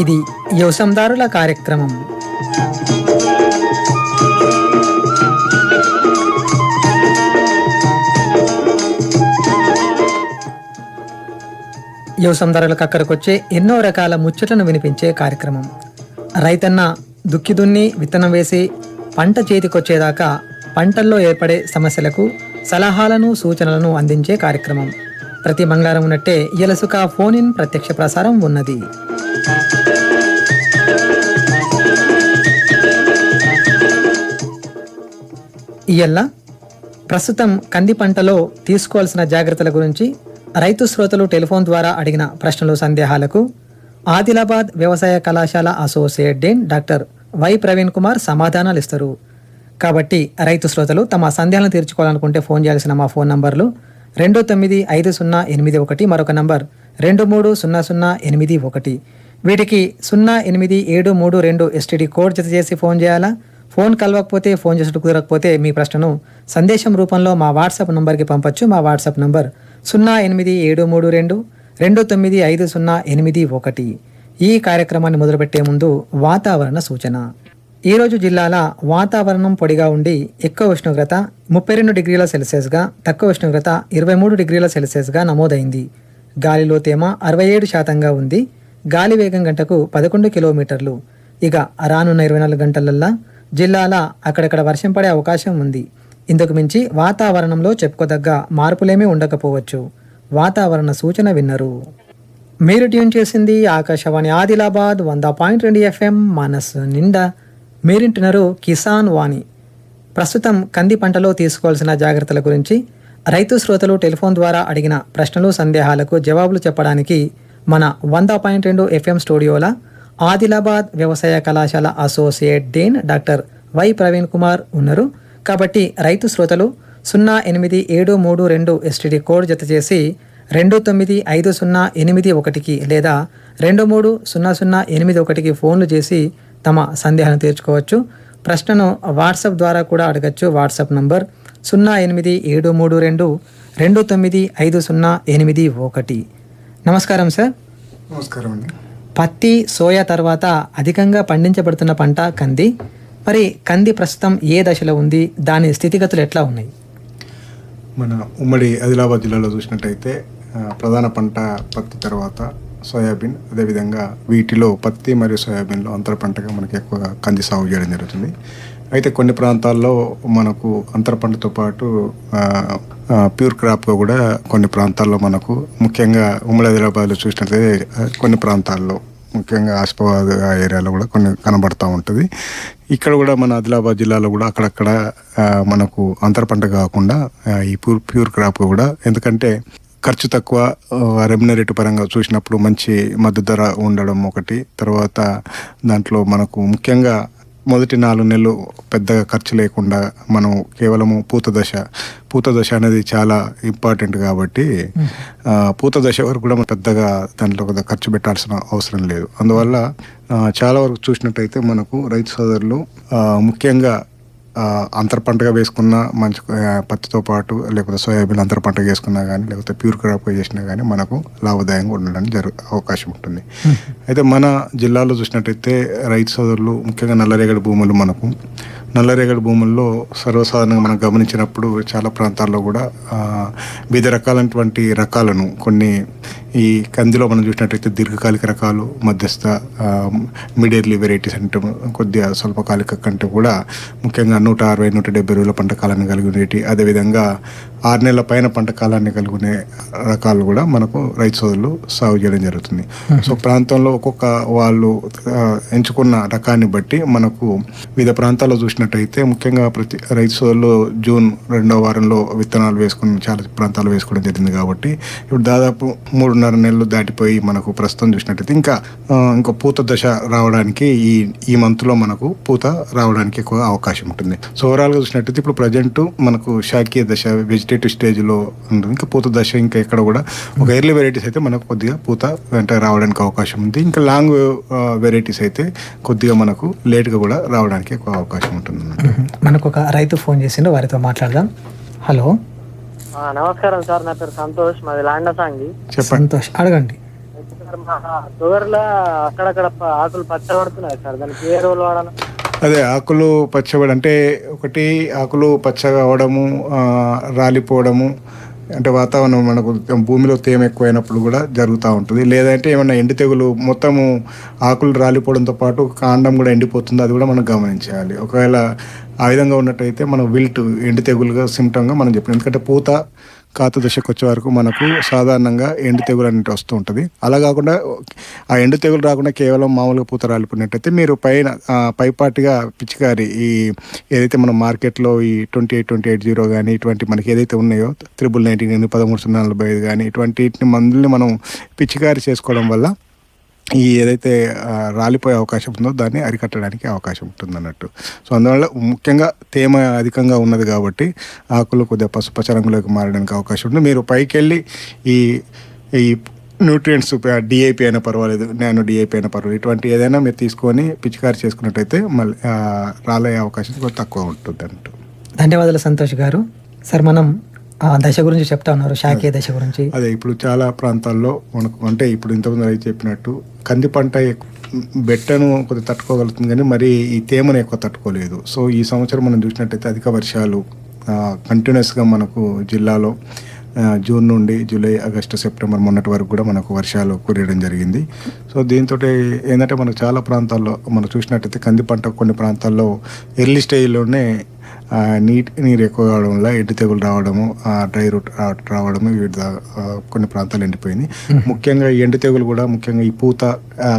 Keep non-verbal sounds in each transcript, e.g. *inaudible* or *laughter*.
ఇది యోసందారుల కార్యక్రమం. యోసందారులకు అక్కడికి వచ్చే ఎన్నో రకాల ముచ్చటను వినిపించే కార్యక్రమం. రైతన్న దుక్కి దున్ని విత్తనం వేసి పంట చేతికొచ్చేదాకా పంటల్లో ఏర్పడే సమస్యలకు సలహాలను సూచనలను అందించే కార్యక్రమం. ప్రతి మంగళవారం ఉన్నట్టే ఎలసుక ఫోన్ ఇన్ ప్రత్యక్ష ప్రసారం ఉన్నది. ఇయల్ల ప్రస్తుతం కంది పంటలో తీసుకోవాల్సిన జాగ్రత్తల గురించి రైతు శ్రోతలు టెలిఫోన్ ద్వారా అడిగిన ప్రశ్నలు సందేహాలకు ఆదిలాబాద్ వ్యవసాయ కళాశాల associate dean doctor Y Praveen Kumar సమాధానాలు ఇస్తారు. కాబట్టి రైతు శ్రోతలు తమ సందేహాలను తీర్చుకోవాలనుకుంటే ఫోన్ చేయాల్సిన మా ఫోన్ నంబర్లు రెండు తొమ్మిది ఐదు సున్నా ఎనిమిది ఒకటి మరొక నంబర్. రెండు మూడు సున్నా సున్నా ఎనిమిది ఒకటి. వీటికి సున్నా ఎనిమిది ఏడు మూడు రెండు ఎస్టీడీ కోడ్ జత చేసి ఫోన్ చేయాలా? ఫోన్ కలవకపోతే ఫోన్ చేసి కుదరకపోతే మీ ప్రశ్నను సందేశం రూపంలో మా వాట్సాప్ నంబర్కి పంపొచ్చు. మా వాట్సాప్ నంబర్ సున్నా ఎనిమిది ఏడు మూడు రెండు రెండు తొమ్మిది ఐదు సున్నా ఎనిమిది ఒకటి. ఈ కార్యక్రమాన్ని మొదలుపెట్టే ముందు వాతావరణ సూచన. ఈరోజు జిల్లాల వాతావరణం పొడిగా ఉండి ఎక్కువ ఉష్ణోగ్రత ముప్పై రెండు డిగ్రీల సెల్సియస్గా తక్కువ ఉష్ణోగ్రత ఇరవై మూడు డిగ్రీల సెల్సియస్గా నమోదైంది. గాలిలో తేమ అరవై ఏడు శాతంగా ఉంది. గాలి వేగం గంటకు పదకొండు కిలోమీటర్లు. ఇక రానున్న ఇరవై నాలుగు గంటలల్లా జిల్లాల అక్కడక్కడ వర్షం పడే అవకాశం ఉంది. ఇందుకు మించి వాతావరణంలో చెప్పుకోదగ్గ మార్పులేమీ ఉండకపోవచ్చు. వాతావరణ సూచన విన్నరు. మీరు ట్యూన్ చేసింది ఆకాశవాణి ఆదిలాబాద్ వంద పాయింట్ రెండు ఎఫ్ఎం మనసు నిండా మీరింటున్నారు కిసాన్ వాణి. ప్రస్తుతం కంది పంటలో తీసుకోవాల్సిన జాగ్రత్తల గురించి రైతు శ్రోతలు టెలిఫోన్ ద్వారా అడిగిన ప్రశ్నలు సందేహాలకు జవాబులు చెప్పడానికి మన వంద పాయింట్ రెండు ఎఫ్ఎం స్టూడియోల ఆదిలాబాద్ వ్యవసాయ కళాశాల associate dean doctor Y Praveen Kumar ఉన్నారు. కాబట్టి రైతు శ్రోతలు సున్నా ఎనిమిది ఏడు మూడు రెండు ఎస్టీడీ కోడ్ జత చేసి రెండు తొమ్మిది ఐదు సున్నా ఎనిమిది ఒకటికి లేదా రెండు మూడు సున్నా సున్నా ఎనిమిది ఒకటికి ఫోన్లు చేసి తమ సందేహాలను తీర్చుకోవచ్చు. ప్రశ్నను వాట్సాప్ ద్వారా కూడా అడగచ్చు. వాట్సాప్ నంబర్ సున్నా ఎనిమిది ఏడు మూడు రెండు రెండు తొమ్మిది ఐదు సున్నా ఎనిమిది ఒకటి. నమస్కారం సార్. నమస్కారం అండి. పత్తి సోయా తర్వాత అధికంగా పండించబడుతున్న పంట కంది. మరి కంది ప్రస్తుతం ఏ దశలో ఉంది? దాని స్థితిగతులు ఎట్లా ఉన్నాయి? మన ఉమ్మడి ఆదిలాబాద్ జిల్లాలో చూసినట్టయితే ప్రధాన పంట పత్తి తర్వాత సోయాబీన్ అదేవిధంగా వీటిలో పత్తి మరియు సోయాబీన్లో అంతర పంటగా మనకి ఎక్కువగా కంది సాగు చేయడం జరుగుతుంది. అయితే కొన్ని ప్రాంతాల్లో మనకు అంతర పంటతో పాటు ప్యూర్ క్రాప్గా కూడా కొన్ని ప్రాంతాల్లో మనకు ముఖ్యంగా ఉమ్మడి ఆదిలాబాద్లో చూసినట్లయితే కొన్ని ప్రాంతాల్లో ముఖ్యంగా ఆసిఫాబాద్ ఏరియాలో కూడా కొన్ని కనబడతా ఉంటుంది. ఇక్కడ కూడా మన ఆదిలాబాద్ జిల్లాలో కూడా అక్కడక్కడ మనకు అంతర పంట కాకుండా ఈ ప్యూర్ ప్యూర్ క్రాప్ కూడా ఎందుకంటే ఖర్చు తక్కువ రెమ్యునరేట్ పరంగా చూసినప్పుడు మంచి మద్దతు ధర ఉండడం ఒకటి. తర్వాత దాంట్లో మనకు ముఖ్యంగా మొదటి నాలుగు నెలలు పెద్దగా ఖర్చు లేకుండా మనం కేవలము పూత దశ పూత దశ అనేది చాలా ఇంపార్టెంట్ కాబట్టి పూత దశ వరకు కూడా మనం పెద్దగా దాంట్లో పెద్ద ఖర్చు పెట్టాల్సిన అవసరం లేదు. అందువల్ల చాలా వరకు చూసినట్టయితే మనకు రైతు సోదరులు ముఖ్యంగా అంతర పంటగా వేసుకున్న మంచి పత్తితో పాటు లేకపోతే సోయాబీన్ అంతర పంటగా వేసుకున్నా కానీ లేకపోతే ప్యూర్ క్రాప్గా చేసినా కానీ మనకు లాభదాయంగా ఉండడానికి జరు అవకాశం ఉంటుంది. అయితే మన జిల్లాలో చూసినట్టయితే రైతు సోదరులు ముఖ్యంగా నల్లరేగడి భూములు మనకు. నల్లరేగడి భూముల్లో సర్వసాధారణంగా మనం గమనించినప్పుడు చాలా ప్రాంతాల్లో కూడా వివిధ రకాలైనటువంటి రకాలను కొన్ని ఈ కందిలో మనం చూసినట్టయితే దీర్ఘకాలిక రకాలు మధ్యస్థ మిడ్ ఇయర్లీ వెరైటీస్ అంటే కొద్దిగా స్వల్పకాలిక కంటే కూడా ముఖ్యంగా నూట అరవై నూట డెబ్బై రోజుల పంట కాలాన్ని కలిగి ఉండేటి. అదేవిధంగా ఆరు నెలల పైన పంట కాలాన్ని కలిగి ఉండే రకాలు కూడా మనకు రైతు సోదరులు సాగు చేయడం జరుగుతుంది. సో ప్రాంతంలో ఒక్కొక్క వాళ్ళు ఎంచుకున్న రకాన్ని బట్టి మనకు వివిధ ప్రాంతాల్లో చూసినట్టయితే ముఖ్యంగా ప్రతి రైతు సోదరులు జూన్ రెండో వారంలో విత్తనాలు వేసుకుని చాలా ప్రాంతాలు వేసుకోవడం జరిగింది కాబట్టి ఇప్పుడు దాదాపు మూడున్నర నెలలు దాటిపోయి మనకు ప్రస్తుతం చూసినట్టయితే ఇంకా ఇంకా పూత దశ రావడానికి ఈ ఈ మంత్లో మనకు పూత రావడానికి ఎక్కువ అవకాశం ఉంటుంది. సో ఓవరాల్గా చూసినట్టయితే ఇప్పుడు ప్రజెంట్ మనకు శాఖీయ దశ వెజిటేటివ్ స్టేజ్లో ఉంటుంది. ఇంకా పూత దశ ఇంకా ఎక్కడ కూడా ఒక ఎర్లీ వెరైటీస్ అయితే మనకు కొద్దిగా పూత వెంట రావడానికి అవకాశం ఉంది. ఇంకా లాంగ్ వెరైటీస్ అయితే కొద్దిగా మనకు లేట్గా కూడా రావడానికి ఎక్కువ అవకాశం ఉంటుంది మనకు ఒక రైతు ఫోన్ చేసిండు వారితో మాట్లాడదాం. హలో. నమస్కారం సార్ నా పేరు సంతోష్ మాది లాండ సాంగి. సంతోష్ అడగండి. సార్ మా షుగర్లో అక్కడక్కడ ప- ఆకులు పచ్చ పడుతున్నాయి సార్ దానికి ఏ రోజులు వాడాలి. అదే ఆకులు పచ్చబడి అంటే ఒకటి ఆకులు పచ్చగా అవడము ఆ, రాలిపోవడము అంటే వాతావరణం మనకు భూమిలో తేమ ఎక్కువైనప్పుడు కూడా జరుగుతూ ఉంటుంది. లేదంటే ఏమైనా ఎండు తెగులు మొత్తము ఆకులు రాలిపోవడంతో పాటు కాండం కూడా ఎండిపోతుంది. అది కూడా మనం గమనించాలి. ఒకవేళ ఆ విధంగా ఉన్నట్టయితే మనం విల్ట్ ఎండు తెగులుగా సిమ్టంగా మనం చెప్పిన ఎందుకంటే పూత కాత దశకు వచ్చే వరకు మనకు సాధారణంగా ఎండు తెగులు అనేది వస్తూ ఉంటుంది. అలా కాకుండా ఆ ఎండు తెగులు రాకుండా కేవలం మామూలుగా పూత రాలిపోయినట్టయితే మీరు పైన పైపాటిగా పిచికారి ఈ ఏదైతే మనం మార్కెట్లో ఈ twenty eight twenty eight zero కానీ ఇటువంటి మనకి ఏదైతే ఉన్నాయో త్రిబుల్ నైన్టీన్ కానీ పదమూడు సున్నా నలభై ఐదు కానీ ఇటువంటి మందుల్ని మనం పిచికారి చేసుకోవడం వల్ల ఈ ఏదైతే రాలిపోయే అవకాశం ఉందో దాన్ని అరికట్టడానికి అవకాశం ఉంటుంది అన్నట్టు సో అందువల్ల ముఖ్యంగా తేమ అధికంగా ఉన్నది కాబట్టి ఆకులు కొద్దిగా పసుపచ్చ రంగులోకి మారడానికి అవకాశం ఉంది. మీరు పైకి వెళ్ళి ఈ ఈ న్యూట్రియంట్స్ డిఐపి అయినా పర్వాలేదు నానో డిఐపి అయినా పర్వాలేదు ఇటువంటి ఏదైనా మీరు తీసుకొని పిచికారి చేసుకున్నట్టయితే మళ్ళీ రాలయ్యే అవకాశం కొంచెం తక్కువ ఉంటుంది అన్నట్టు ధన్యవాదాలు సంతోష్ గారు. సార్ మనం ఆ దశ గురించి చెప్తా ఉన్నారు శాఖీయ దశ గురించి. అదే ఇప్పుడు చాలా ప్రాంతాల్లో మనకు అంటే ఇప్పుడు ఇంతకుముందు రైతు చెప్పినట్టు కంది పంట బెట్టను కొద్దిగా తట్టుకోగలుగుతుంది కానీ మరి ఈ తేమను ఎక్కువ తట్టుకోలేదు. సో ఈ సంవత్సరం మనం చూసినట్టయితే అధిక వర్షాలు కంటిన్యూస్గా మనకు జిల్లాలో జూన్ నుండి జూలై ఆగస్టు సెప్టెంబర్ మొన్నటి వరకు కూడా మనకు వర్షాలు కురియడం జరిగింది. సో దీంతో ఏంటంటే మనకు చాలా ప్రాంతాల్లో మనం చూసినట్టయితే కంది పంట కొన్ని ప్రాంతాల్లో ఎర్లీ స్టేజ్లోనే నీటి నీరు ఎక్కువ కావడం వల్ల ఎండు తెగులు రావడము ఆ, డ్రై రూట్ రావడము వివిధ కొన్ని ప్రాంతాలు ఎండిపోయింది ముఖ్యంగా ఈ ఎండు తెగులు కూడా ముఖ్యంగా ఈ పూత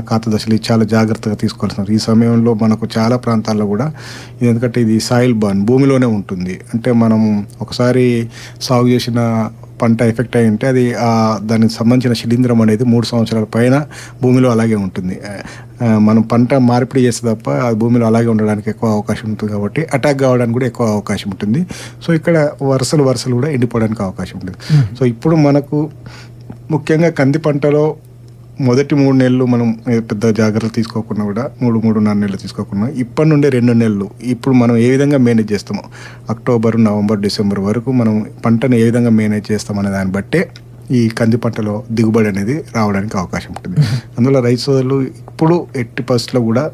కాత దశలు చాలా జాగ్రత్తగా తీసుకోవాల్సిన ఈ సమయంలో మనకు చాలా ప్రాంతాల్లో కూడా ఎందుకంటే ఇది సాయిల్ బర్న్ భూమిలోనే ఉంటుంది. అంటే మనం ఒకసారి సాగు చేసిన పంట ఎఫెక్ట్ అయి ఉంటే అది దానికి సంబంధించిన శిలీంధ్రం అనేది మూడు సంవత్సరాల పైన భూమిలో అలాగే ఉంటుంది. మనం పంట మార్పిడి చేస్తే తప్ప అది భూమిలో అలాగే ఉండడానికి ఎక్కువ అవకాశం ఉంటుంది కాబట్టి అటాక్ కావడానికి కూడా ఎక్కువ అవకాశం ఉంటుంది. సో ఇక్కడ వరుసలు వరుసలు కూడా ఎండిపోవడానికి అవకాశం ఉంటుంది. సో ఇప్పుడు మనకు ముఖ్యంగా కంది పంటలో మొదటి మూడు నెలలు మనం పెద్ద జాగ్రత్తలు తీసుకోకుండా కూడా మూడు మూడున్నర నెలలు తీసుకోకుండా ఇప్పటి నుండి రెండు నెలలు. ఇప్పుడు మనం ఏ విధంగా మేనేజ్ చేస్తామో అక్టోబర్ నవంబర్ డిసెంబర్ వరకు మనం పంటను ఏ విధంగా మేనేజ్ చేస్తాం అనే దాన్ని బట్టే ఈ కంది పంటలో దిగుబడి అనేది రావడానికి అవకాశం ఉంటుంది. *laughs* అందువల్ల రైతు సోదరులు ఇప్పుడు ఎట్టి పరిస్థితుల్లో కూడా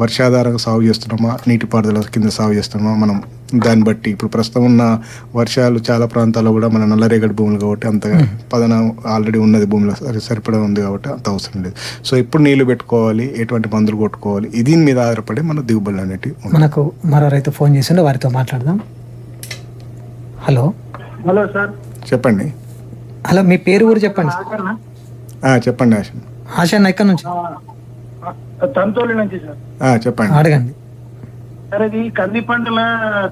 వర్షాధారంగా సాగు చేస్తున్నామా నీటిపారుదల కింద సాగు చేస్తున్నామా మనం దాన్ని బట్టి ఇప్పుడు ప్రస్తుతం ఉన్న వర్షాలు చాలా ప్రాంతాల్లో కూడా మన నల్లరేగడి భూములు కాబట్టి అంత పదన ఆల్రెడీ ఉన్నది భూమిలో సరి సరిపడా ఉంది కాబట్టి అంత అవసరం లేదు. సో ఎప్పుడు నీళ్ళు పెట్టుకోవాలి ఎటువంటి మందులు కొట్టుకోవాలి ఇది దీని మీద ఆధారపడి మన దిగుబడులు అనేటివి ఉంటాయి. మనకు మరో రైతు ఫోన్ చేసిండు వారితో మాట్లాడదాం. హలో. Hello sir. చెప్పండి. హలో మీ పేరు ఊరు చెప్పండి. ఆ, చెప్పండి ఆశ ఆశా ఎక్కడి నుంచి? తంతోలి నుంచి సార్. ఆ, చెప్పండి. అడగండి. సార్ ఇది కంది పంటల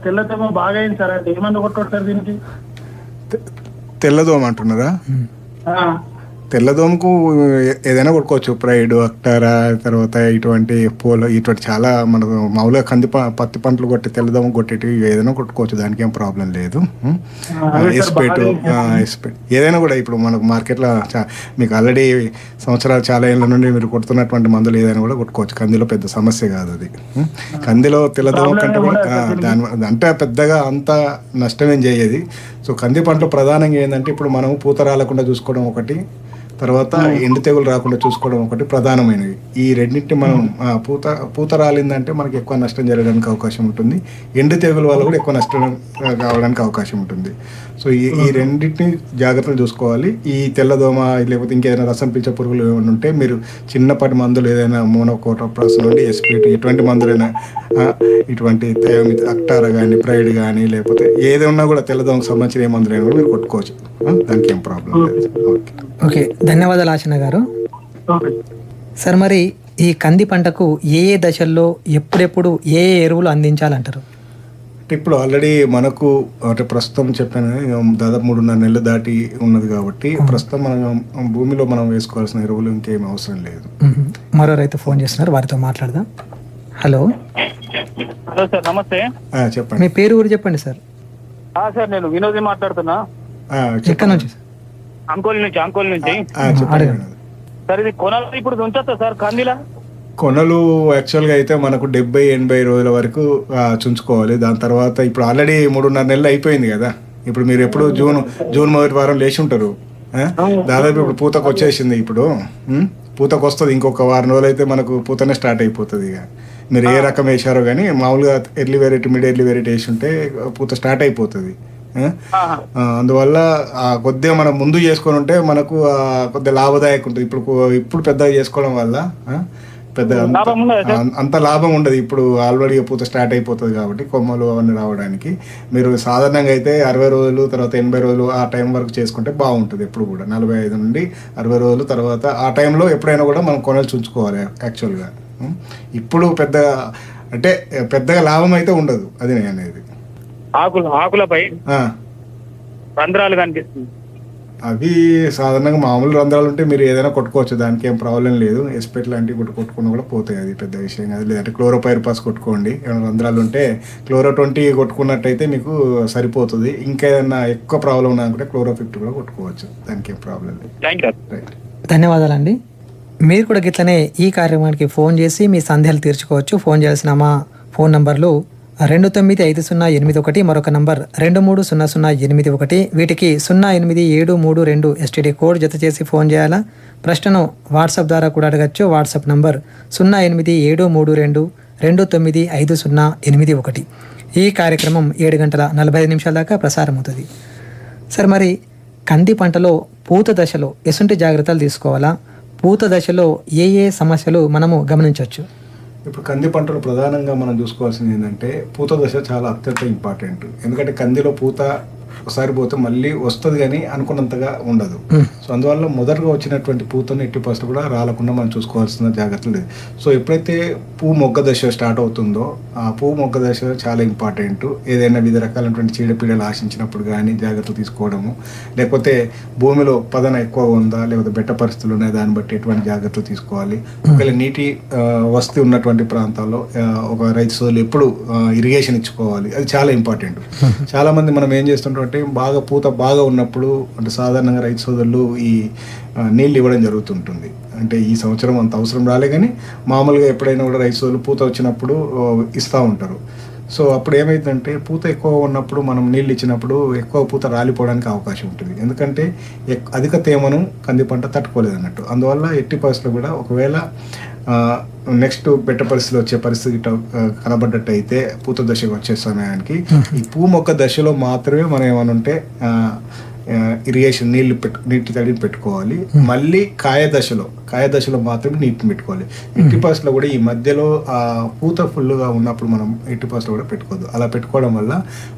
తెల్లతమ్మ బాగా అయింది సార్. అంటే ఏమన్నా కొట్టాడు సార్ దీనికి తెల్లదోమ అంటున్నారా? తెల్లదోమకు ఏదైనా కొట్టుకోవచ్చు. ప్రైడ్ అక్టారా తర్వాత ఇటువంటి పోలో ఇటువంటి చాలా మనకు మామూలుగా కంది పత్తి పంటలు కొట్టి తెల్లదోమ కొట్టేటివి ఏదైనా కొట్టుకోవచ్చు. దానికి ఏం ప్రాబ్లం లేదు? ఎస్పేటు ఎస్పేట్ ఏదైనా కూడా ఇప్పుడు మనకు మార్కెట్లో చా- మీకు ఆల్రెడీ సంవత్సరాలు చాలా ఏళ్ళ నుండి మీరు కొడుతున్నటువంటి మందులు ఏదైనా కూడా కొట్టుకోవచ్చు. కందిలో పెద్ద సమస్య కాదు అది? కందిలో తెల్లదోమ కంటే దాని అంటే పెద్దగా అంత నష్టమేం చేయదు. సో కంది పంటలు ప్రధానంగా ఏంటంటే ఇప్పుడు మనం పూత రాలకుండా చూసుకోవడం ఒకటి తర్వాత ఎండు తెగులు రాకుండా చూసుకోవడం ఒకటి ప్రధానమైనవి ఈ రెండింటిని మనం పూత పూత రాలిందంటే మనకి ఎక్కువ నష్టం జరగడానికి అవకాశం ఉంటుంది. ఎండు తెగుల వల్ల కూడా ఎక్కువ నష్టం కావడానికి అవకాశం ఉంటుంది. సో ఈ ఈ రెండింటిని జాగ్రత్తలు చూసుకోవాలి. ఈ తెల్లదోమ లేకపోతే ఇంకేదైనా రసం పీల్చే పురుగులు ఏమైనా ఉంటే మీరు చిన్నపాటి మందులు ఏదైనా మోనోకోటోప్రాస్ నుండి ఎస్పీటీ ఎటువంటి మందులైనా ఇటువంటి అక్టారా కానీ ప్రైడ్ కానీ లేకపోతే ఏది ఉన్నా కూడా తెల్లదోమకు సంబంధించిన ఏ మందులైనా కూడా మీరు కొట్టుకోవచ్చు. దానికి ఏం ప్రాబ్లం లేదు. ఓకే. ఓకే ధన్యవాదాలు ఆశన గారు. ఓకే. సార్ మరి ఈ కంది పంటకు ఏ ఏ దశల్లో ఎప్పుడెప్పుడు ఏ ఏ ఎరువులు అందించాలంటారు? ఇప్పుడు ఆల్రెడీ మనకు అంటే ప్రస్తుతం చెప్పాను దాదాపు మూడున్నర నెలలు దాటి ఉన్నది కాబట్టి ప్రస్తుతం మనం భూమిలో మనం వేసుకోవాల్సిన ఎరువులు ఇంకేం అవసరం లేదు. మరో రైతు ఫోన్ చేస్తున్నారు వారితో మాట్లాడదాం. హలో. హలో సార్ నమస్తే. చెప్పండి. మీ పేరు ఊరు చెప్పండి సార్. ఆ సార్ నేను వినోద్ మాట్లాడుతున్నా. ఎక్కడి నుంచి సార్? అంకోల్ నుంచి అంకోల్ నుంచి. సార్ ఇది కొనాలి ఇప్పుడు ఉంచొచ్చా సార్ కందిలా? కొనలు యాక్చువల్గా అయితే మనకు డెబ్బై ఎనభై రోజుల వరకు చుంచుకోవాలి. దాని తర్వాత ఇప్పుడు ఆల్రెడీ మూడున్నర నెలలు అయిపోయింది కదా. ఇప్పుడు మీరు ఎప్పుడు జూన్ జూన్ మొదటి వారం లేచి ఉంటారు? దాదాపు ఇప్పుడు పూతకు వచ్చేసింది ఇప్పుడు? పూతకు వస్తుంది. ఇంకొక వారం రోజులు అయితే మనకు పూతనే స్టార్ట్ అయిపోతుంది ఇక. మీరు ఏ రకం వేశారో కానీ మామూలుగా early variety mid early variety వేసి ఉంటే పూత స్టార్ట్ అయిపోతుంది. అందువల్ల కొద్దిగా మనం ముందు చేసుకొని ఉంటే మనకు కొద్దిగా లాభదాయకం ఉంటుంది. ఇప్పుడు ఇప్పుడు పెద్దగా చేసుకోవడం వల్ల పెద్ద అంత- లాభం ఉండదా. ఇప్పుడు ఆల్రెడీ పూత స్టార్ట్ అయిపోతుంది కాబట్టి కొమ్మలు అవన్నీ రావడానికి. మీరు సాధారణంగా అయితే అరవై రోజులు తర్వాత ఎనభై రోజులు ఆ టైం వరకు చేసుకుంటే బాగుంటుంది ఎప్పుడు కూడా. నలభై ఐదు నుండి అరవై రోజులు తర్వాత ఆ టైంలో ఎప్పుడైనా కూడా మనం కొనలు చుంచుకోవాలి యాక్చువల్గా? ఇప్పుడు పెద్దగా అంటే పెద్దగా లాభం అయితే ఉండదు. అది నేను అనేది. ఆకులు ఆకులపై. రంధ్రాలు కనిపిస్తుంది. అవి సాధారణంగా మామూలు రంధ్రాలు ఉంటే మీరు ఏదైనా కొట్టుకోవచ్చు. దానికి ఏం ప్రాబ్లం లేదు. ఎస్పెట్ లాంటివి కొట్టు కొట్టుకున్నా కూడా పోతాయి. అది పెద్ద విషయం కాదు. లేదంటే క్లోరోపైర్ పాస్ కొట్టుకోండి. ఏమైనా రంధ్రాలు ఉంటే క్లోరో ట్వంటీ కొట్టుకున్నట్టయితే మీకు సరిపోతుంది. ఇంకా ఏదైనా ఎక్కువ ప్రాబ్లం ఉన్నా కూడా క్లోరో ఫిఫ్టీ కూడా కొట్టుకోవచ్చు. దానికి ఏం ప్రాబ్లం లేదు. రైట్ ధన్యవాదాలండి. మీరు కూడా గిట్లనే ఈ కార్యక్రమానికి ఫోన్ చేసి మీ సందేహాలు తీర్చుకోవచ్చు. ఫోన్ చేయాల్సిన మా ఫోన్ నంబర్లు రెండు తొమ్మిది ఐదు సున్నా ఎనిమిది ఒకటి మరొక నంబర్. రెండు మూడు సున్నా సున్నా ఎనిమిది ఒకటి. వీటికి సున్నా ఎనిమిది ఏడు మూడు రెండు ఎస్టీడీ కోడ్ జత చేసి ఫోన్ చేయాలా? ప్రశ్నను వాట్సాప్ ద్వారా కూడా అడగచ్చు. వాట్సాప్ నంబర్ సున్నా ఎనిమిది ఏడు మూడు రెండు రెండు తొమ్మిది ఐదు సున్నా ఎనిమిది ఒకటి. ఈ కార్యక్రమం ఏడు గంటల నలభై ఐదు నిమిషాల దాకా ప్రసారం అవుతుంది సరే మరి కంది పంటలో పూత దశలో ఎసుంటి జాగ్రత్తలు తీసుకోవాలా? పూత దశలో ఏ ఏ సమస్యలు మనము గమనించవచ్చు? ఇప్పుడు కంది పంటలు ప్రధానంగా మనం చూసుకోవాల్సింది ఏంటంటే పూత దశ చాలా అత్యంత ఇంపార్టెంట్ ఎందుకంటే కందిలో పూత ఒకసారి పోతే మళ్ళీ వస్తుంది కానీ అనుకున్నంతగా ఉండదు. సో అందువల్ల మొదటగా వచ్చినటువంటి పూతను ఎట్టి పరిస్థితులు కూడా రాలకుండా మనం చూసుకోవాల్సిన జాగ్రత్తలు లేదు. సో ఎప్పుడైతే పువ్వు మొగ్గ దశ స్టార్ట్ అవుతుందో ఆ పువ్వు మొగ్గ దశ చాలా ఇంపార్టెంట్. ఏదైనా వివిధ రకాలైనటువంటి చీడపీడలు ఆశించినప్పుడు కానీ జాగ్రత్తలు తీసుకోవడము లేకపోతే భూమిలో పదన ఎక్కువ ఉందా లేకపోతే బెట్ట పరిస్థితులు ఉన్నాయి దాన్ని బట్టి ఎటువంటి జాగ్రత్తలు తీసుకోవాలి. ఒకవేళ నీటి వసతి ఉన్నటువంటి ప్రాంతాల్లో ఒక రైతు సోదరులు ఎప్పుడు ఇరిగేషన్ ఇచ్చుకోవాలి. అది చాలా ఇంపార్టెంట్. చాలా మంది మనం ఏం చేస్తుంటాం అంటే బాగా పూత బాగా ఉన్నప్పుడు అంటే సాధారణంగా రైతు సోదరులు ఈ నీళ్ళు ఇవ్వడం జరుగుతుంటుంది. అంటే ఈ సంవత్సరం అంత అవసరం రాలే కానీ మామూలుగా ఎప్పుడైనా కూడా రైతు సోదరులు పూత వచ్చినప్పుడు ఇస్తూ ఉంటారు. సో అప్పుడు ఏమైందంటే పూత ఎక్కువ ఉన్నప్పుడు మనం నీళ్ళు ఇచ్చినప్పుడు ఎక్కువ పూత రాలిపోవడానికి అవకాశం ఉంటుంది. ఎందుకంటే ఎక్- అధిక తేమను కంది పంట తట్టుకోలేదు అన్నట్టు అందువల్ల ఎట్టి పరిస్థితులు కూడా ఒకవేళ నెక్స్ట్ బెట్ట పరిస్థితులు వచ్చే పరిస్థితి కనబడ్డట్టు అయితే పూత దశకు వచ్చే సమయానికి ఈ *laughs* పువ్వు మొక్క దశలో మాత్రమే మనం ఏమైనా ఉంటే ఇరిగేషన్ నీళ్ళు పెట్టు నీటి తడిని పెట్టుకోవాలి. మళ్ళీ కాయ దశలో కాయ దశలో మాత్రమే నీటిని పెట్టుకోవాలి. ఎట్టి పరిస్థితుల్లో కూడా ఈ మధ్యలో ఆ పూత ఫుల్గా ఉన్నప్పుడు మనం ఎట్టి పరిస్థితుల్లో కూడా పెట్టుకోవద్దు. అలా పెట్టుకోవడం వల్ల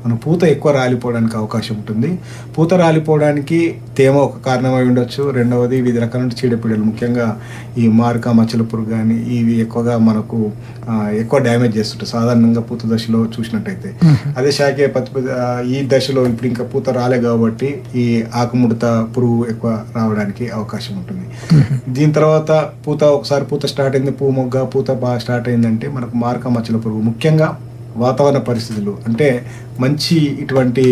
మన పూత ఎక్కువ రాలిపోవడానికి అవకాశం ఉంటుంది. పూత రాలిపోవడానికి తేమ ఒక కారణమై ఉండొచ్చు. రెండవది వివిధ రకాల చీడపీడలు ముఖ్యంగా ఈ మార్క మచ్చల పురుగు కానీ ఇవి ఎక్కువగా మనకు ఎక్కువ డ్యామేజ్ చేస్తుంటాయి. సాధారణంగా పూత దశలో చూసినట్టయితే. అదే శాఖ ఈ దశలో ఇప్పుడు ఇంకా పూత రాలే కాబట్టి ఈ ఆకుముడత పురుగు ఎక్కువ రావడానికి అవకాశం ఉంటుంది. దీని తర్వాత పూత ఒకసారి పూత స్టార్ట్ అయింది పువ్వు మొగ్గ పూత బాగా స్టార్ట్ అయిందంటే మనకు మార్క మచ్చల పురుగు. ముఖ్యంగా వాతావరణ పరిస్థితులు. అంటే మంచి ఇటువంటి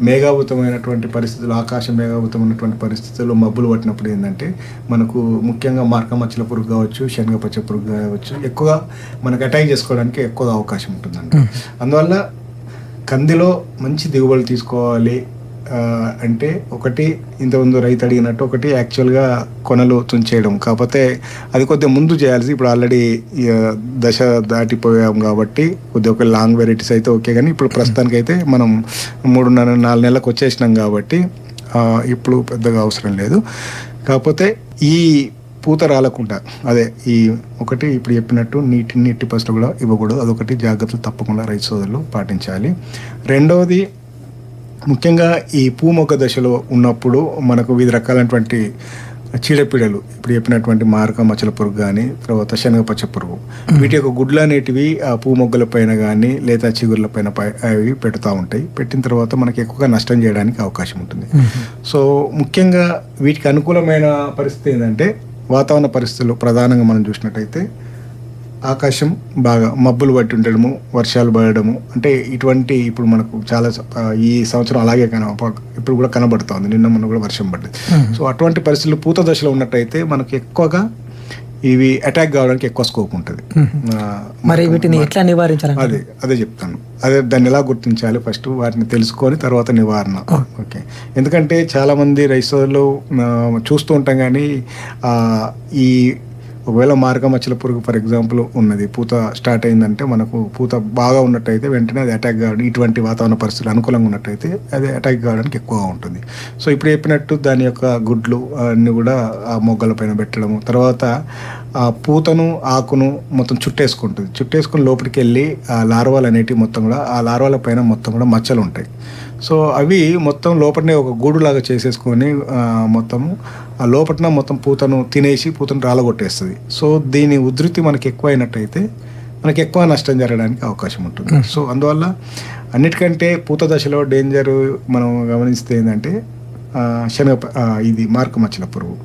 మేఘావృతమైనటువంటి పరిస్థితులు ఆకాశం మేఘావృతమైనటువంటి పరిస్థితుల్లో మబ్బులు పట్టినప్పుడు ఏంటంటే మనకు ముఖ్యంగా మార్క మచ్చల పురుగు కావచ్చు శనగపచ్చ పురుగు కావచ్చు ఎక్కువగా మనకు అటాక్ చేసుకోవడానికి ఎక్కువగా అవకాశం ఉంటుందండి అందువల్ల కందిలో మంచి దిగుబడులు తీసుకోవాలి అంటే ఒకటి ఇంతకుముందు రైతు అడిగినట్టు ఒకటి యాక్చువల్గా కొనలు తుంచేయడం. కాకపోతే అది కొద్దిగా ముందు చేయాల్సి ఇప్పుడు ఆల్రెడీ దశ దాటిపోయాం కాబట్టి కొద్దిగా ఒక లాంగ్ వెరైటీస్ అయితే ఓకే కానీ ఇప్పుడు ప్రస్తుతానికి అయితే మనం మూడున్నర నాలుగు నెలలకు వచ్చేసినాం కాబట్టి ఇప్పుడు పెద్దగా అవసరం లేదు. కాకపోతే ఈ పూత రాలకుండా అదే ఈ ఒకటి ఇప్పుడు చెప్పినట్టు నీటి నీటి పసులు కూడా ఇవ్వకూడదు. అదొకటి జాగ్రత్తలు తప్పకుండా రైతు సోదరులు పాటించాలి. రెండవది ముఖ్యంగా ఈ పూ మొగ్గ దశలో ఉన్నప్పుడు మనకు వివిధ రకాలైనటువంటి చీడపీడలు ఇప్పుడు చెప్పినటువంటి మారక మచ్చల పురుగు కానీ తర్వాత శనగ పచ్చ పురుగు వీటి యొక్క గుడ్లు అనేటివి ఆ పూ మొగ్గల పైన కానీ లేదా చిగుర్ల పైన పై- అవి పెడతా ఉంటాయి. పెట్టిన తర్వాత మనకి ఎక్కువగా నష్టం చేయడానికి అవకాశం ఉంటుంది. సో ముఖ్యంగా వీటికి అనుకూలమైన పరిస్థితి ఏంటంటే వాతావరణ పరిస్థితులు ప్రధానంగా మనం చూసినట్టయితే ఆకాశం బాగా మబ్బులు పట్టి ఉండడము వర్షాలు పడడము అంటే ఇటువంటి ఇప్పుడు మనకు చాలా ఈ సంవత్సరం అలాగే కన ఇప్పుడు కూడా కనబడుతోంది. నిన్న మొన్న కూడా వర్షం పడ్డది. సో అటువంటి పరిస్థితులు పూత దశలో ఉన్నట్టయితే మనకు ఎక్కువగా ఇవి అటాక్ కావడానికి ఎక్కువ స్కోప్ ఉంటుంది. మరి వీటిని ఎట్లా నివారించాలంటే అదే అదే చెప్తాను. అదే దాన్ని ఎలా గుర్తించాలి? ఫస్ట్ వాటిని తెలుసుకొని తర్వాత నివారణ. ఓకే. ఎందుకంటే చాలా మంది రైతులు చూస్తూ ఉంటాం కానీ ఈ ఒకవేళ మార్గ మచ్చల పురుగు ఫర్ ఎగ్జాంపుల్ ఉన్నది పూత స్టార్ట్ అయిందంటే మనకు పూత బాగా ఉన్నట్టయితే వెంటనే అది అటాక్ కావడం ఇటువంటి వాతావరణ పరిస్థితులు అనుకూలంగా ఉన్నట్టయితే అది అటాక్ కావడానికి ఎక్కువగా ఉంటుంది. సో ఇప్పుడు చెప్పినట్టు దాని యొక్క గుడ్లు అన్నీ కూడా ఆ మొగ్గల పైన పెట్టడము తర్వాత ఆ పూతను ఆకును మొత్తం చుట్టేసుకుంటుంది. చుట్టేసుకుని లోపలికి వెళ్ళి ఆ లార్వాలు అనేటివి మొత్తం కూడా ఆ లార్వాల పైన మొత్తం కూడా మచ్చలు ఉంటాయి. సో అవి మొత్తం లోపలనే ఒక గూడులాగా చేసేసుకొని మొత్తము ఆ లోపల మొత్తం పూతను తినేసి పూతను రాలగొట్టేస్తుంది. సో దీని ఉధృతి మనకి ఎక్కువ అయినట్టయితే మనకి ఎక్కువ నష్టం జరగడానికి అవకాశం ఉంటుంది. సో అందువల్ల అన్నిటికంటే పూత దశలో డేంజర్ మనం గమనిస్తే ఏంటంటే శనగ ఇది మార్కు మచ్చల పురుగు.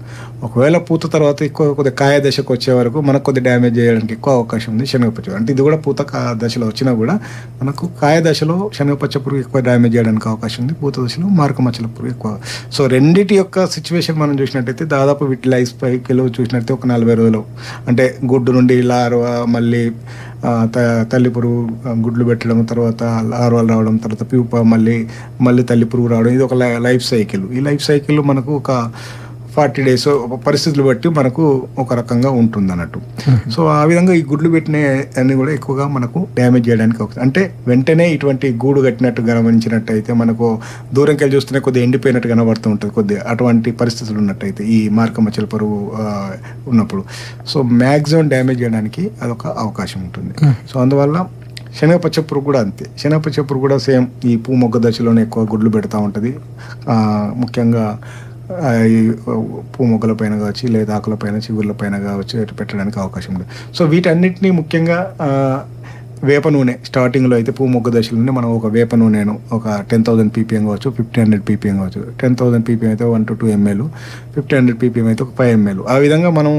ఒకవేళ పూత తర్వాత ఎక్కువ కొద్దిగా కాయ దశకు వచ్చే వరకు మనకు కొద్ది డ్యామేజ్ చేయడానికి ఎక్కువ అవకాశం ఉంది శనగపచ్చ అంటే ఇది కూడా పూత కా- దశలో వచ్చినా కూడా మనకు కాయ దశలో శనగపచ్చ పురుగు ఎక్కువ డ్యామేజ్ చేయడానికి అవకాశం ఉంది. పూత దశలో మార్క మచ్చల పురుగు ఎక్కువ. సో రెండింటి యొక్క సిచ్యువేషన్ మనం చూసినట్టయితే దాదాపు వీటి లైఫ్ సైకిల్ చూసినట్టయితే ఒక నలభై రోజులు. అంటే గుడ్డు నుండి లార్వ మళ్ళీ త- తల్లి పురుగు గుడ్లు పెట్టడం తర్వాత లార్వాలు రావడం తర్వాత ప్యూప మళ్ళీ మళ్ళీ తల్లి పురుగు రావడం ఇది ఒక లై- లైఫ్ సైకిల్ ఈ లైఫ్ సైకిల్ మనకు ఒక ఫార్టీ డేస్ పరిస్థితులు బట్టి మనకు ఒక రకంగా ఉంటుంది అన్నట్టు సో ఆ విధంగా ఈ గుడ్లు పెట్టిన అన్ని కూడా ఎక్కువగా మనకు డ్యామేజ్ చేయడానికి అవకాశం అంటే వెంటనే ఇటువంటి గూడు కట్టినట్టు గమనించినట్టయితే మనకు దూరంకి వెళ్ళి చూస్తేనే కొద్దిగా ఎండిపోయినట్టు కనబడుతూ ఉంటుంది. కొద్దిగా అటువంటి పరిస్థితులు ఉన్నట్టయితే ఈ మార్క మచ్చల పరువు ఉన్నప్పుడు. సో మ్యాక్సిమం డ్యామేజ్ చేయడానికి అదొక అవకాశం ఉంటుంది. సో అందువల్ల శనగపచ్చ పురుగు కూడా అంతే. శనగపచ్చ పురుగు కూడా సేమ్ ఈ పూ మొగ్గ దశలోనే ఎక్కువ గుడ్లు పెడతా ఉంటుంది. ముఖ్యంగా పూ మొగ్గల పైన కావచ్చు లేదా ఆకుల పైన చిగుర్ల పైన కావచ్చు పెట్టడానికి అవకాశం ఉంది. సో వీటన్నిటిని ముఖ్యంగా వేప నూనె స్టార్టింగ్లో అయితే పువ్వు మొగ్గ దశలోనే మనం ఒక వేప నూనెను ఒక టెన్ థౌసండ్ పీపీఎం కావచ్చు ఫిఫ్టీన్ హండ్రెడ్ పీపీఎం కావచ్చు. టెన్ థౌసండ్ పీపీఎం అయితే one to two ML fifty hundred PPM అయితే ఒక ఫైవ్ ఎంఎల్ ఆ విధంగా మనం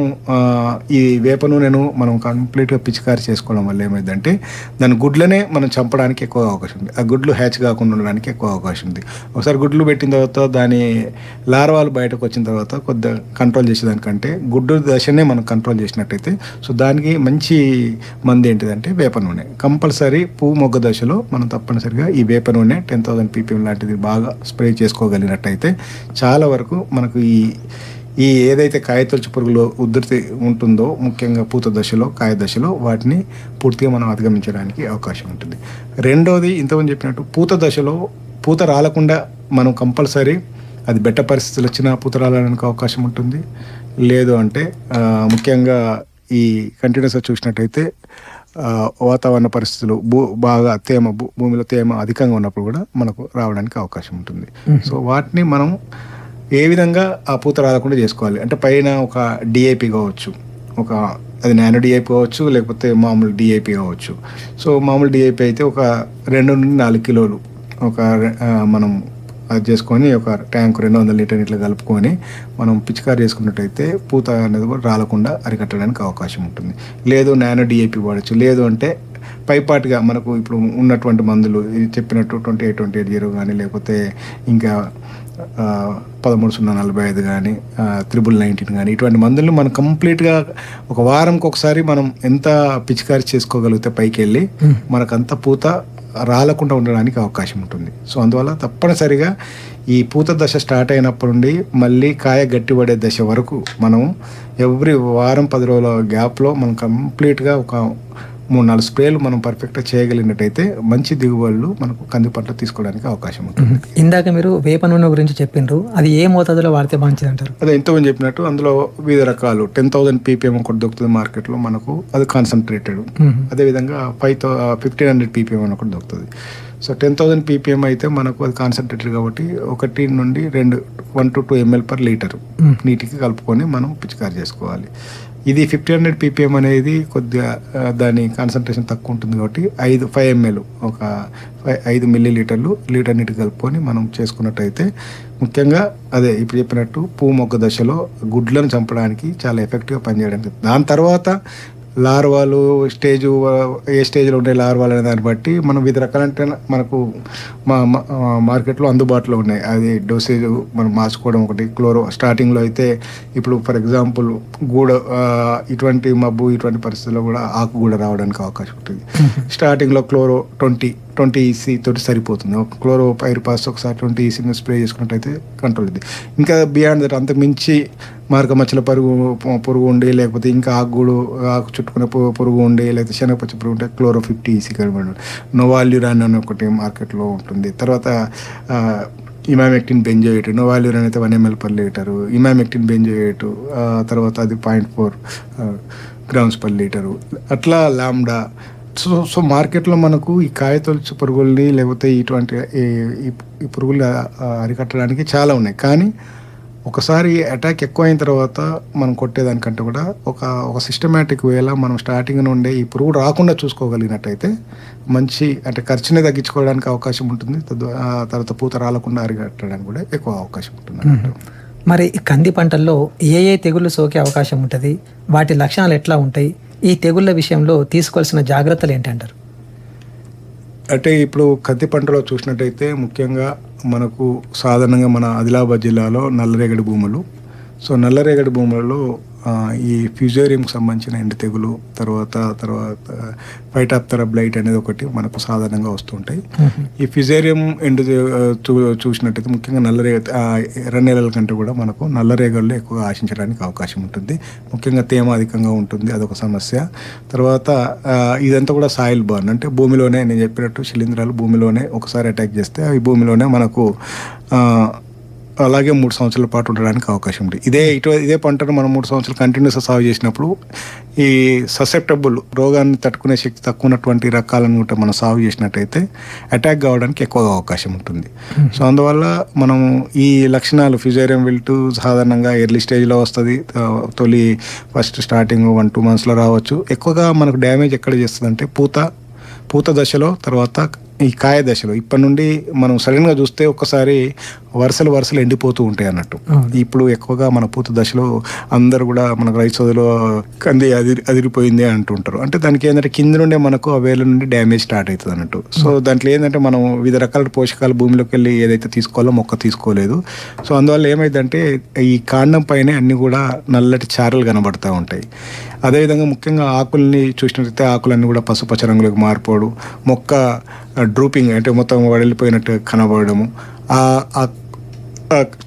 ఈ వేప నూనెను మనం కంప్లీట్గా పిచికారి చేసుకోవడం వల్ల ఏమైందంటే దాని గుడ్లనే మనం చంపడానికి ఎక్కువ అవకాశం ఉంది. ఆ గుడ్లు హ్యాచ్ కాకుండా ఉండడానికి ఎక్కువ అవకాశం ఉంది. ఒకసారి గుడ్లు పెట్టిన తర్వాత దాని లార్వాలు బయటకు వచ్చిన తర్వాత కొద్దిగా కంట్రోల్ చేసేదానికంటే గుడ్డు దశనే మనం కంట్రోల్ చేసినట్టయితే సో దానికి మంచి మంది ఏంటిదంటే వేప నూనె. కంపల్సరీ పువ్వు మొగ్గ దశలో మనం తప్పనిసరిగా ఈ వేప నూనె టెన్ థౌసండ్ పీపీఎం లాంటిది బాగా స్ప్రే చేసుకోగలిగినట్టయితే చాలా వరకు మనకు ఈ ఈ ఏదైతే కాయతొలుచు పురుగులో ఉధృతి ఉంటుందో ముఖ్యంగా పూత దశలో కాయ దశలో వాటిని పూర్తిగా మనం అధిగమించడానికి అవకాశం ఉంటుంది. రెండోది ఇంతకుముందు చెప్పినట్టు పూత దశలో పూత రాలకుండా మనం కంపల్సరీ అది బెట్ట పరిస్థితులు వచ్చినా పూత రాలడానికి అవకాశం ఉంటుంది. లేదు అంటే ముఖ్యంగా ఈ కంటిన్యూస్గా చూసినట్టయితే వాతావరణ పరిస్థితులు భూ బాగా తేమ భూ- భూమిలో తేమ అధికంగా ఉన్నప్పుడు కూడా మనకు రావడానికి అవకాశం ఉంటుంది. సో వాటిని మనం ఏ విధంగా ఆ పూత రాకుండా చేసుకోవాలి? అంటే పైన ఒక డిఏపి కావచ్చు ఒక అది నానో డిఐపి కావచ్చు లేకపోతే మామూలు డిఐపి కావచ్చు. సో మామూలు డిఐపి అయితే ఒక రెండు నుండి నాలుగు కిలోలు ఒక మనం అది చేసుకొని ఒక ట్యాంక్ రెండు వందల లీటర్ ఇట్లా కలుపుకొని మనం పిచికారి చేసుకున్నట్టయితే పూత అనేది కూడా రాలకుండా అరికట్టడానికి అవకాశం ఉంటుంది. లేదు నానో డిఏపి వాడచ్చు లేదు అంటే పైపాటిగా మనకు ఇప్పుడు ఉన్నటువంటి మందులు ఇది చెప్పినట్టు twenty eight twenty eight zero కానీ లేకపోతే ఇంకా పదమూడు సున్నా నలభై ఐదు కానీ త్రిబుల్ నైన్టీన్ కానీ ఇటువంటి మందులను మనం కంప్లీట్గా ఒక వారంకి ఒకసారి మనం ఎంత పిచికారి చేసుకోగలిగితే పైకి వెళ్ళి మనకంత పూత రాలకుండా ఉండడానికి అవకాశం ఉంటుంది. సో అందువల్ల తప్పనిసరిగా ఈ పూత దశ స్టార్ట్ అయినప్పటి నుండి మళ్ళీ కాయ గట్టిపడే దశ వరకు మనం ఎవ్రీ వారం పది రోజుల గ్యాప్లో మనం కంప్లీట్గా ఒక మూడు నాలుగు స్ప్రేలు మనం పర్ఫెక్ట్గా చేయగలిగినట్టయితే మంచి దిగుబడులు మనకు కంది పంట తీసుకోవడానికి అవకాశం ఉంటుంది. ఇందాక మీరు వేప నూనె గురించి చెప్పిండ్రు అది ఏ మోతాదులో వాడితే మంచిది అంటారు అదే ఎంతోమంది చెప్పినట్టు అందులో వివిధ రకాలు. టెన్ థౌసండ్ పీపీఎం ఒకటి దొరుకుతుంది మార్కెట్లో మనకు అది కాన్సన్ట్రేటెడ్. అదేవిధంగా five thou fifteen hundred PPM అని ఒకటి దొరుకుతుంది. సో టెన్ థౌసండ్ పీపీఎం అయితే మనకు అది కాన్సన్ట్రేటెడ్ కాబట్టి ఒకటి నుండి రెండు one to two ML per litre. నీటికి కలుపుకొని మనం పిచికారి చేసుకోవాలి. ఇది ఫిఫ్టీ హండ్రెడ్ పీపీఎం అనేది కొద్దిగా దాని కాన్సన్ట్రేషన్ తక్కువ ఉంటుంది కాబట్టి ఐదు ఫైవ్ ఎంఎల్ ఒక ఫైవ్ ఐదు మిల్లీ లీటర్లు లీటర్ నీటి కలుపుకొని మనం చేసుకున్నట్టయితే ముఖ్యంగా అదే ఇప్పుడు చెప్పినట్టు పువ్వు మొక్క దశలో గుడ్లను చంపడానికి చాలా ఎఫెక్టివ్గా పనిచేయడానికి. దాని తర్వాత లార్వాలు స్టేజ్ ఏ స్టేజ్లో ఉండే లార్వాలు అనే దాన్ని బట్టి మనం వివిధ రకాలంటే మనకు మా మార్కెట్లో అందుబాటులో ఉన్నాయి. అది డోసేజ్ మనం మార్చుకోవడం ఒకటి. క్లోరో స్టార్టింగ్లో అయితే ఇప్పుడు ఫర్ ఎగ్జాంపుల్ గూడ ఇటువంటి మబ్బు ఇటువంటి పరిస్థితుల్లో కూడా ఆకు కూడా రావడానికి అవకాశం ఉంటుంది. *laughs* స్టార్టింగ్లో క్లోరో ట్వంటీ ట్వంటీ ఈసీ తోటి సరిపోతుంది. ఒక క్లోరో పైరు పాస్ ఒకసారి ట్వంటీ ఈసీని స్ప్రే చేసుకున్నట్టయితే కంట్రోల్ అవుతుంది ఇంకా బియాండ్ దట్ అంతకు మించి మార్గ మచ్చల పరుగు పురుగు ఉండి లేకపోతే ఇంకా ఆకుగూడు ఆకు చుట్టుకునే పురుగు ఉండి లేకపోతే శనగపచ్చ పురుగు ఉంటే క్లోరో ఫిఫ్టీ ఈసీ కనబడి నోవాల్యూరాన్ అని ఒకటి మార్కెట్లో ఉంటుంది. తర్వాత ఇమామెక్టిన్ బెంజోయేట్. నోవాల్యూరాన్ అయితే one ML per litre. Emamectin benzoate తర్వాత అది point four grams per litre. అట్లా లామ్డా సో సో మార్కెట్లో మనకు ఈ కాయతొలుచు పురుగుల్ని లేకపోతే ఇటువంటి ఈ- పురుగులు పురుగుల్ని అరికట్టడానికి చాలా ఉన్నాయి. కానీ ఒకసారి అటాక్ ఎక్కువ అయిన తర్వాత మనం కొట్టేదానికంటే కూడా ఒక ఒక సిస్టమేటిక్ వేలా మనం స్టార్టింగ్ నుండే ఈ పురుగు రాకుండా చూసుకోగలిగినట్టయితే మంచి అంటే ఖర్చుని తగ్గించుకోవడానికి అవకాశం ఉంటుంది. తర్వాత పూత రాలకుండా అరికట్టడానికి కూడా ఎక్కువ అవకాశం ఉంటుంది. మరి ఈ కంది పంటల్లో ఏ ఏ తెగుళ్ళు సోకే అవకాశం ఉంటుంది? వాటి లక్షణాలు ఎట్లా ఉంటాయి? ఈ తెగుళ్ళ విషయంలో తీసుకోవాల్సిన జాగ్రత్తలు ఏంటంటారు? అంటే ఇప్పుడు కంది పంటలో చూసినట్టయితే ముఖ్యంగా మనకు సాధారణంగా మన ఆదిలాబాద్ జిల్లాలో నల్లరేగడి భూములు. సో నల్లరేగడి భూములలో ఈ ఫ్యూజేరియంకి సంబంధించిన ఎండు తెగులు తర్వాత తర్వాత ఫైటాప్తర బ్లైట్ అనేది ఒకటి మనకు సాధారణంగా వస్తుంటాయి. ఈ ఫిజేరియం ఎండు చూ చూసినట్టయితే ముఖ్యంగా నల్లరేగ ఆ, ఎర్ర నేలల కంటే కూడా మనకు నల్లరేగల్లో ఎక్కువగా ఆశించడానికి అవకాశం ఉంటుంది. ముఖ్యంగా తేమ అధికంగా ఉంటుంది అదొక సమస్య. తర్వాత ఇదంతా కూడా సాయిల్ బర్న్ అంటే భూమిలోనే నేను చెప్పినట్టు శిలీంధ్రాలు భూమిలోనే ఒకసారి అటాక్ చేస్తే అవి భూమిలోనే మనకు అలాగే మూడు సంవత్సరాల పాటు ఉండడానికి అవకాశం ఉంది. ఇదే ఇటు ఇదే పంటను మనం మూడు సంవత్సరాలు కంటిన్యూస్గా సాగు చేసినప్పుడు ఈ ససెప్టబుల్ రోగాన్ని తట్టుకునే శక్తి తక్కువ ఉన్నటువంటి రకాలను కూడా మనం సాగు చేసినట్టయితే అటాక్ కావడానికి ఎక్కువగా అవకాశం ఉంటుంది. సో అందువల్ల మనం ఈ లక్షణాలు ఫ్యూజేరియం విల్టు సాధారణంగా ఎర్లీ స్టేజ్లో వస్తుంది. తొలి ఫస్ట్ స్టార్టింగ్ వన్ టూ మంత్స్లో రావచ్చు. ఎక్కువగా మనకు డ్యామేజ్ ఎక్కడ చేస్తుందంటే పూత పూత దశలో తర్వాత ఈ కాయ దశలో ఇప్పటి నుండి మనం సడన్గా చూస్తే ఒక్కసారి వరుసలు వరుసలు ఎండిపోతూ ఉంటాయి అన్నట్టు. ఇప్పుడు ఎక్కువగా మన పూత దశలో అందరు కూడా మనకు రైతు సోదలో కంది అదిరి అదిరిపోయింది అంటుంటారు. అంటే దానికి ఏంటంటే కింద నుండే మనకు ఆ వేల నుండి డ్యామేజ్ స్టార్ట్ అవుతుంది అన్నట్టు. సో దాంట్లో ఏంటంటే మనం వివిధ రకాల పోషకాలు భూమిలోకి వెళ్ళి ఏదైతే తీసుకోవాలో మొక్క తీసుకోలేదు. సో అందువల్ల ఏమైందంటే ఈ కాండం పైనే అన్ని కూడా నల్లటి చారలు కనబడుతూ ఉంటాయి. అదేవిధంగా ముఖ్యంగా ఆకుల్ని చూసినట్లయితే ఆకులన్నీ కూడా పసుపచ్చ రంగులోకి మారిపోవడం మొక్క డ్రూపింగ్ అంటే మొత్తం వడిలిపోయినట్టు కనబడము. ఆ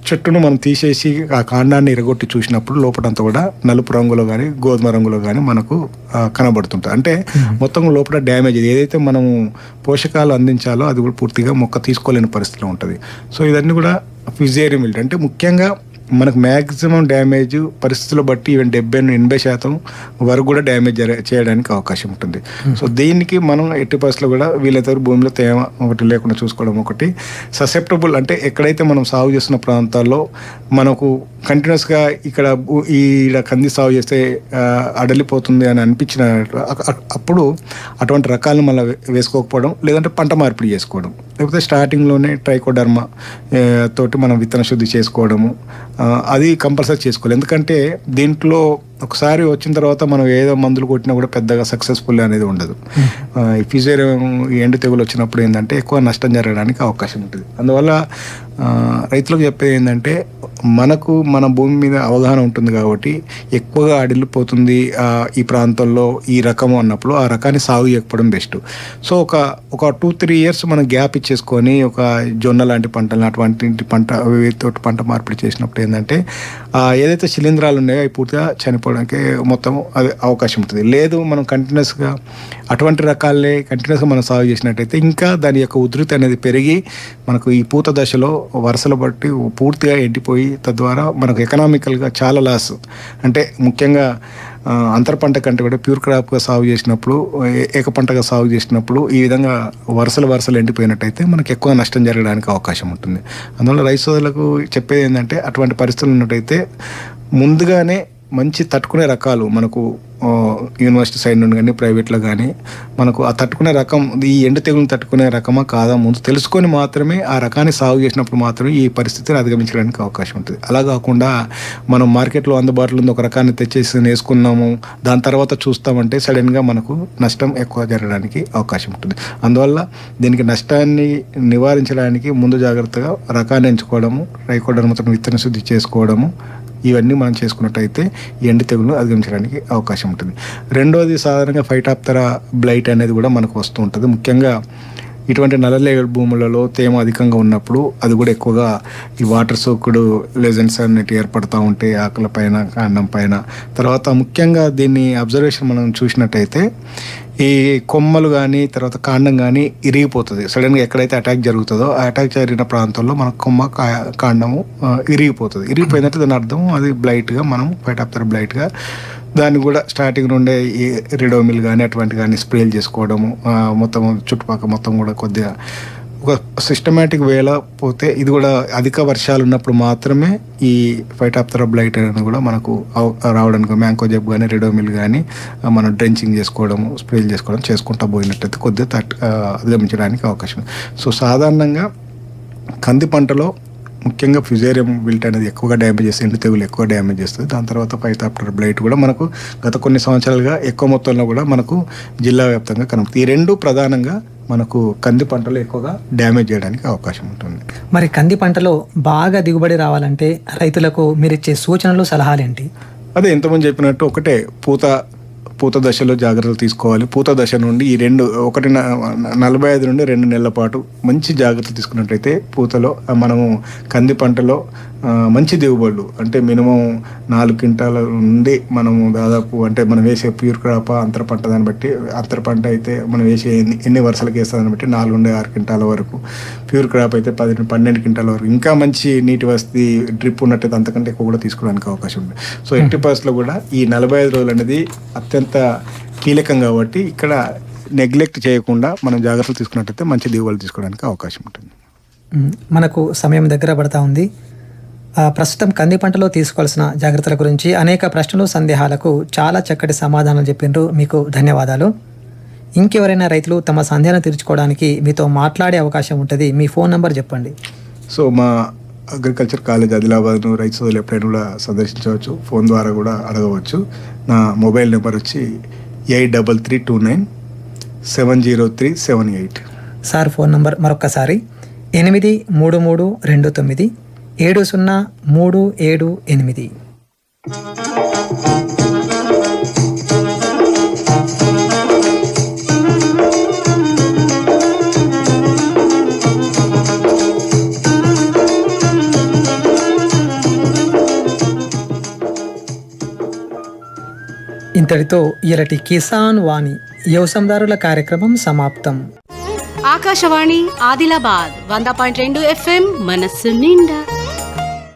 చెట్టును మనం తీసేసి ఆ కాండాన్ని ఎరగొట్టి చూసినప్పుడు లోపలంతా కూడా నలుపు రంగులో కానీ గోధుమ రంగులో కానీ మనకు కనబడుతుంటుంది అంటే మొత్తం లోపల డ్యామేజ్ ఏదైతే మనం పోషకాలు అందించాలో అది కూడా పూర్తిగా మొక్క తీసుకోలేని పరిస్థితిలో ఉంటుంది. సో ఇదన్నీ కూడా ఫిజియేరియం అంటే ముఖ్యంగా మనకు మ్యాక్సిమం డ్యామేజ్ పరిస్థితులు బట్టి ఈవెన్ డెబ్బై ఎనభై శాతం వరకు కూడా డ్యామేజ్ చేయడానికి అవకాశం ఉంటుంది. సో దీనికి మనం ఎట్టి పరిస్థితుల్లో కూడా వీళ్ళతో భూమిలో తేమ ఒకటి లేకుండా చూసుకోవడం ఒకటి. ససెప్టబుల్ అంటే ఎక్కడైతే మనం సాగు చేస్తున్న ప్రాంతాల్లో మనకు కంటిన్యూస్గా ఇక్కడ ఈ ఈడ కంది సాగు చేస్తే అడలిపోతుంది అని అనిపించిన అప్పుడు అటువంటి రకాలను మళ్ళీ వేసుకోకపోవడం లేదంటే పంట మార్పిడి చేసుకోవడం. లేకపోతే స్టార్టింగ్లోనే ట్రైకోడర్మా తోటి మనం విత్తన శుద్ధి చేసుకోవడము అది కంపల్సరీ చేసుకోవాలి. ఎందుకంటే దీంట్లో ఒకసారి వచ్చిన తర్వాత మనం ఏదో మందులు కొట్టినా కూడా పెద్దగా సక్సెస్ఫుల్ అనేది ఉండదు. ఈ ఫిజేరియం ఎండు తెగులు వచ్చినప్పుడు ఏంటంటే ఎక్కువ నష్టం జరగడానికి అవకాశం ఉంటుంది. అందువల్ల రైతులకు చెప్పేది ఏంటంటే మనకు మన భూమి మీద అవగాహన ఉంటుంది కాబట్టి ఎక్కువగా అడిల్లిపోతుంది ఈ ప్రాంతంలో ఈ రకం అన్నప్పుడు ఆ రకాన్ని సాగు చేయకపోవడం బెస్ట్. సో ఒక ఒక టూ త్రీ ఇయర్స్ మనం గ్యాప్ ఇచ్చేసుకొని ఒక జొన్న లాంటి పంటలు అటువంటి పంట తోటి పంట మార్పిడి చేసినప్పుడు ఏంటంటే ఏదైతే శిలీంధ్రాలు ఉన్నాయో అవి పూర్తిగా చనిపోవడానికి మొత్తం అది అవకాశం ఉంటుంది. లేదు మనం కంటిన్యూస్గా అటువంటి రకాలే కంటిన్యూస్గా మనం సాగు చేసినట్టయితే ఇంకా దాని యొక్క ఉధృతి అనేది పెరిగి మనకు ఈ పూత దశలో వరుసలు బట్టి పూర్తిగా ఎండిపోయి తద్వారా మనకు ఎకనామికల్గా చాలా లాస్ అంటే ముఖ్యంగా అంతర పంట కంటే కూడా ప్యూర్ క్రాప్గా సాగు చేసినప్పుడు ఏ- ఏక పంటగా సాగు చేసినప్పుడు ఈ విధంగా వరుసలు వరుసలు ఎండిపోయినట్టయితే మనకు ఎక్కువ నష్టం జరగడానికి అవకాశం ఉంటుంది. అందువల్ల రైతు సోదరులకు చెప్పేది ఏంటంటే అటువంటి పరిస్థితులు ఉన్నట్టయితే ముందుగానే మంచి తట్టుకునే రకాలు మనకు యూనివర్సిటీ సైడ్ నుండి కానీ ప్రైవేట్లో కానీ మనకు ఆ తట్టుకునే రకం ఈ ఎండు తెగులను తట్టుకునే రకమా కాదా ముందు తెలుసుకొని మాత్రమే ఆ రకాన్ని సాగు చేసినప్పుడు మాత్రమే ఈ పరిస్థితిని అధిగమించడానికి అవకాశం ఉంటుంది. అలా కాకుండా మనం మార్కెట్లో అందుబాటులో ఉంది ఒక రకాన్ని తెచ్చేసి వేసుకున్నాము దాని తర్వాత చూస్తామంటే సడన్గా మనకు నష్టం ఎక్కువ జరగడానికి అవకాశం ఉంటుంది. అందువల్ల దీనికి నష్టాన్ని నివారించడానికి ముందు జాగ్రత్తగా రకాన్ని ఎంచుకోవడము రైకోడర్మతో విత్తన శుద్ధి చేసుకోవడము ఇవన్నీ మనం చేసుకున్నట్టయితే ఈ ఎండు తెగులు అధిగమించడానికి అవకాశం ఉంటుంది. రెండోది సాధారణంగా ఫైటాప్తరా బ్లైట్ అనేది కూడా మనకు వస్తూ ఉంటుంది. ముఖ్యంగా ఇటువంటి నల్లలేగడి భూములలో తేమ అధికంగా ఉన్నప్పుడు అది కూడా ఎక్కువగా ఈ వాటర్ సోకుడు లెజెండ్స్ అనేవి ఏర్పడుతూ ఉంటాయి ఆకుల పైన కాండం పైన. తర్వాత ముఖ్యంగా దీన్ని అబ్జర్వేషన్ మనం చూసినట్టయితే ఈ కొమ్మలు కానీ తర్వాత కాండం కానీ ఇరిగిపోతుంది. సడన్గా ఎక్కడైతే అటాక్ జరుగుతుందో ఆ అటాక్ జరిగిన ప్రాంతంలో మన కొమ్మ కాండము ఇరిగిపోతుంది. ఇరిగిపోయిందంటే దాని అర్థం అది బ్లైట్గా మనం ఫైటాప్తర్ బ్లైట్గా దాన్ని కూడా స్టార్టింగ్ నుండే ఈ రిడోమిల్ కానీ అటువంటి కానీ స్ప్రేలు చేసుకోవడము మొత్తం చుట్టుపక్కల మొత్తం కూడా కొద్దిగా ఒక సిస్టమేటిక్ వేలో పోతే ఇది కూడా అధిక వర్షాలు ఉన్నప్పుడు మాత్రమే ఈ ఫైటాప్తరా బ్లైట్ అనేది కూడా మనకు రావడానికి మ్యాంకో జబ్ కానీ రెడోమిల్ కానీ మనం డ్రెంచింగ్ చేసుకోవడము స్ప్రేలు చేసుకోవడం చేసుకుంటా పోయినట్టయితే కొద్దిగా తట్ అధిగమించడానికి అవకాశం. సో సాధారణంగా కంది పంటలో ముఖ్యంగా ఫ్యుజేరియం విల్ట్ అనేది ఎక్కువగా డ్యామేజ్ చేస్తుంది ఎండు తెగులు ఎక్కువ డ్యామేజ్ చేస్తుంది. దాని తర్వాత ఫైతాప్టర్ బ్లైట్ కూడా మనకు గత కొన్ని సంవత్సరాలుగా ఎక్కువ మొత్తంలో కూడా మనకు జిల్లా వ్యాప్తంగా కనుక ఈ రెండు ప్రధానంగా మనకు కంది పంటలో ఎక్కువగా డ్యామేజ్ చేయడానికి అవకాశం ఉంటుంది. మరి కంది పంటలో బాగా దిగుబడి రావాలంటే రైతులకు మీరిచ్చే సూచనలు సలహాలేంటి? అదే ఎంతమంది చెప్పినట్టు ఒకటే పూత పూత దశలో జాగ్రత్తలు తీసుకోవాలి. పూత దశ నుండి ఈ రెండు ఒకటి న- నలభై ఐదు నుండి రెండు నెలల పాటు మంచి జాగ్రత్తలు తీసుకున్నట్టయితే పూతలో మనము కంది పంటలో మంచి దిగుబడులు అంటే మినిమం నాలుగు క్వింటాల నుండి మనము దాదాపు అంటే మనం వేసే ప్యూర్ క్రాప్ అంతర పంట దాన్ని బట్టి అంతర పంట అయితే మనం వేసే ఎన్ని ఎన్ని వరుసలకు వేస్తుందని బట్టి నాలుగు నుండి ఆరు క్వింటాల వరకు. ప్యూర్ క్రాప్ అయితే పది పన్నెండు క్వింటాల వరకు. ఇంకా మంచి నీటి వసతి డ్రిప్ ఉన్నట్టయితే అంతకంటే ఎక్కువ కూడా తీసుకోవడానికి అవకాశం ఉంది. సో ఎట్టి పరిస్థితుల్లో కూడా ఈ నలభై ఐదు రోజులు అనేది అత్యంత కీలకం కాబట్టి ఇక్కడ నెగ్లెక్ట్ చేయకుండా మనం జాగ్రత్తలు తీసుకున్నట్టయితే మంచి దిగుబడులు తీసుకోవడానికి అవకాశం ఉంటుంది. మనకు సమయం దగ్గర పడతా ఉంది. ప్రస్తుతం కంది పంటలో తీసుకోవాల్సిన జాగ్రత్తల గురించి అనేక ప్రశ్నలు సందేహాలకు చాలా చక్కటి సమాధానాలు చెప్పిండ్రు మీకు ధన్యవాదాలు. ఇంకెవరైనా రైతులు తమ సందేహాలను తీర్చుకోవడానికి మీతో మాట్లాడే అవకాశం ఉంటుంది. మీ ఫోన్ నంబర్ చెప్పండి. సో మా అగ్రికల్చర్ కాలేజ్ ఆదిలాబాద్ను రైతు సోదరులు ఎప్పుడైనా కూడా సందర్శించవచ్చు. ఫోన్ ద్వారా కూడా అడగవచ్చు. నా మొబైల్ నెంబర్ వచ్చి eight double three two nine seven zero three seven eight. Sir phone number మరొకసారి ఎనిమిది మూడు మూడు రెండు తొమ్మిది ఏడు సున్నా మూడు ఏడు ఎనిమిది. ఇంతటితో ఇరటి కిసాన్ వాణి వ్యవసాయదారుల కార్యక్రమం సమాప్తం. ఆకాశవాణి ఆదిలాబాద్ వంద పాయింట్ రెండు ఎఫ్ఎం మనస్సు నిండా.